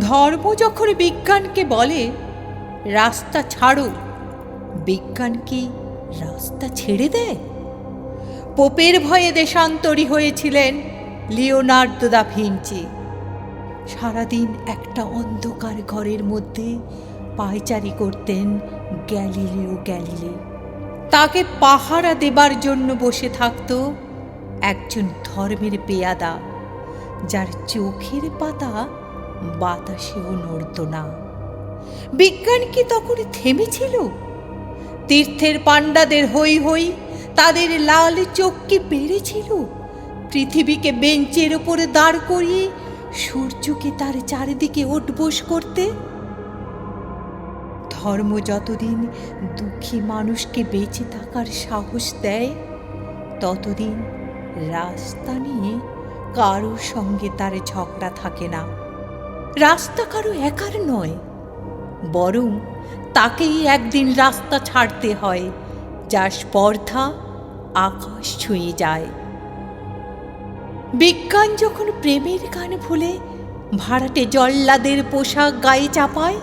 ধর্ম যখন বিজ্ঞানকে বলে, রাস্তা ছাড়ো। বিজ্ঞান কি রাস্তা ছেড়ে দেয়? পোপের ভয়ে দেশান্তরী হয়েছিলেন লিওনার্দো দা ভিঞ্চি। সারাদিন একটা অন্ধকার ঘরের মধ্যে পায়চারি করতেন গ্যালিলিও গ্যালিলে। তাকে পাহারা দেবার জন্য বসে থাকত একজন ধর্মের পেয়াদা, যার চোখের পাতা বাতাসেও নড়ত না। বিজ্ঞান কি তখন থেমেছিল? তীর্থের পাণ্ডাদের হই হই তাদের লাল চোখ কি বেড়েছিল পৃথিবীকে বেঞ্চের ওপরে দাঁড় করিয়ে সূর্যকে তার চারিদিকে ওঠবোস করতে? ধর্ম যতদিন দুঃখী মানুষকে বেঁচে থাকার সাহস দেয়, ততদিন রাস্তা নিয়ে কারোর সঙ্গে তার ঝগড়া থাকে না। রাস্তা কারও একার নয়, বরং তাকেই একদিন রাস্তা ছাড়তে হয়, যার স্পর্ধা আকাশ ছুঁয়ে যায়। বিজ্ঞান যখন প্রেমের গান ভুলে ভাড়াটে জল্লাদের পোশাক গায়ে চাপায়,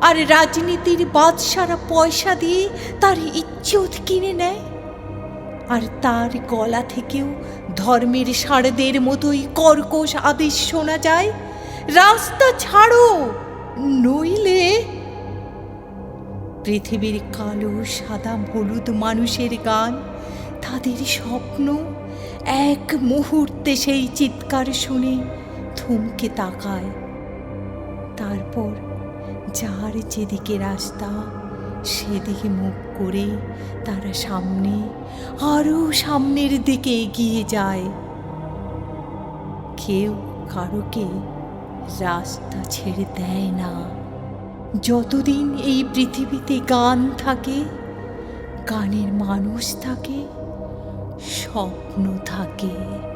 আর রাজনীতির বাদশারা পয়সা দিয়ে তার ইজ্জত কিনে নেয়, আর তার গলা থেকেও ধর্মের সারদের মতোই কর্কশ আদেশ শোনা যায় রাস্তা ছাড়ো। নইলে পৃথিবীর কালো, সাদা, হলুদ মানুষের গান, তাদের স্বপ্ন এক মুহূর্তে সেই চিৎকার শুনে থমকে তাকায়। তারপর যার যেদিকে রাস্তা, সেদিকে মুখ করে তারা সামনে আরও সামনের দিকে এগিয়ে যায়। কেউ কারোকে রাস্তা ছেড়ে দেয় না। যতদিন এই পৃথিবীতে গান থাকে গানের মানুষ থাকে স্বপ্ন থাকে।